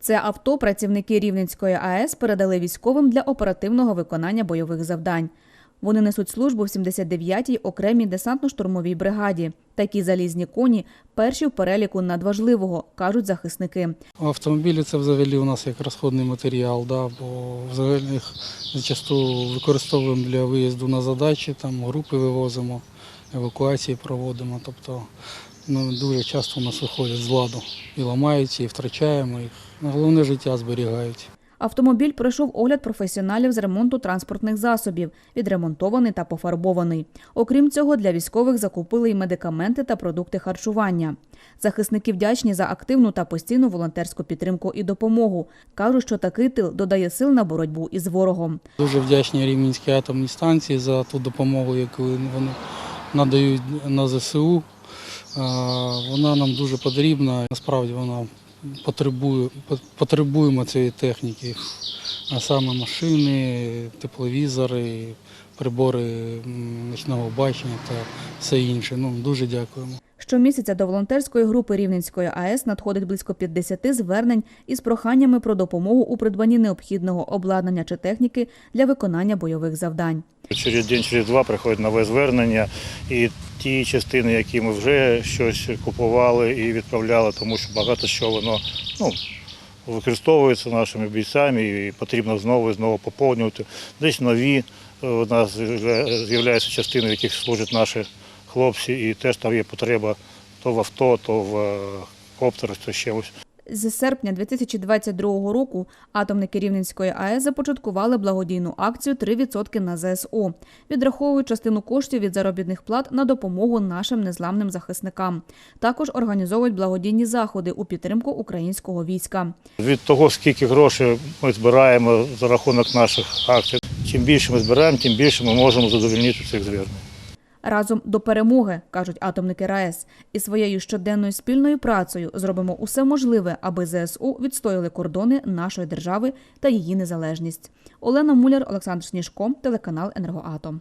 Це авто працівники Рівненської АЕС передали військовим для оперативного виконання бойових завдань. Вони несуть службу в 79-й окремій десантно-штурмовій бригаді. Такі залізні коні перші в переліку надважливого, кажуть захисники. Автомобілі це взагалі у нас як розходний матеріал, да, бо взагалі їх зачасту використовуємо для виїзду на задачі, там групи вивозимо, евакуації проводимо. Тобто ну, дуже часто у нас виходять з ладу і ламаються, і втрачаємо їх. Ну, Головне життя зберігають. Автомобіль пройшов огляд професіоналів з ремонту транспортних засобів, відремонтований та пофарбований. Окрім цього, для військових закупили й медикаменти та продукти харчування. Захисники вдячні за активну та постійну волонтерську підтримку і допомогу. кажуть, що такий тил додає сил на боротьбу із ворогом. Дуже вдячні Рівненській атомній станції за ту допомогу, яку вони надають на ЗСУ. Е, Вона нам дуже потрібна. Насправді вона потребує, потребуємо цієї техніки. А саме машини, тепловізори, прибори нічного бачення та все інше. Ну, дуже дякуємо. Щомісяця до волонтерської групи Рівненської АЕС надходить близько 50 звернень із проханнями про допомогу у придбанні необхідного обладнання чи техніки для виконання бойових завдань. Через день, через два приходить нове звернення, і ті частини, які ми вже щось купували і відправляли, тому що багато що воно ну, використовується нашими бійцями і потрібно знову і знову поповнювати. Десь нові е, у нас з'являються частини, в яких служать наші хлопці, і теж там є потреба то в авто, то в е, коптерах, то ще ось. З серпня 2022 року атомники Рівненської АЕС започаткували благодійну акцію «3% на ЗСУ. Відраховують частину коштів від заробітних плат на допомогу нашим незламним захисникам. Також організовують благодійні заходи у підтримку українського війська. Від того, скільки грошей ми збираємо за рахунок наших акцій, чим більше ми збираємо, тим більше ми можемо задовольнити цих звернень. Разом до перемоги, кажуть атомники РаЕС, і своєю щоденною спільною працею зробимо усе можливе, аби ЗСУ відстояли кордони нашої держави та її незалежність. Олена Муляр, Олександр Сніжко, телеканал Енергоатом.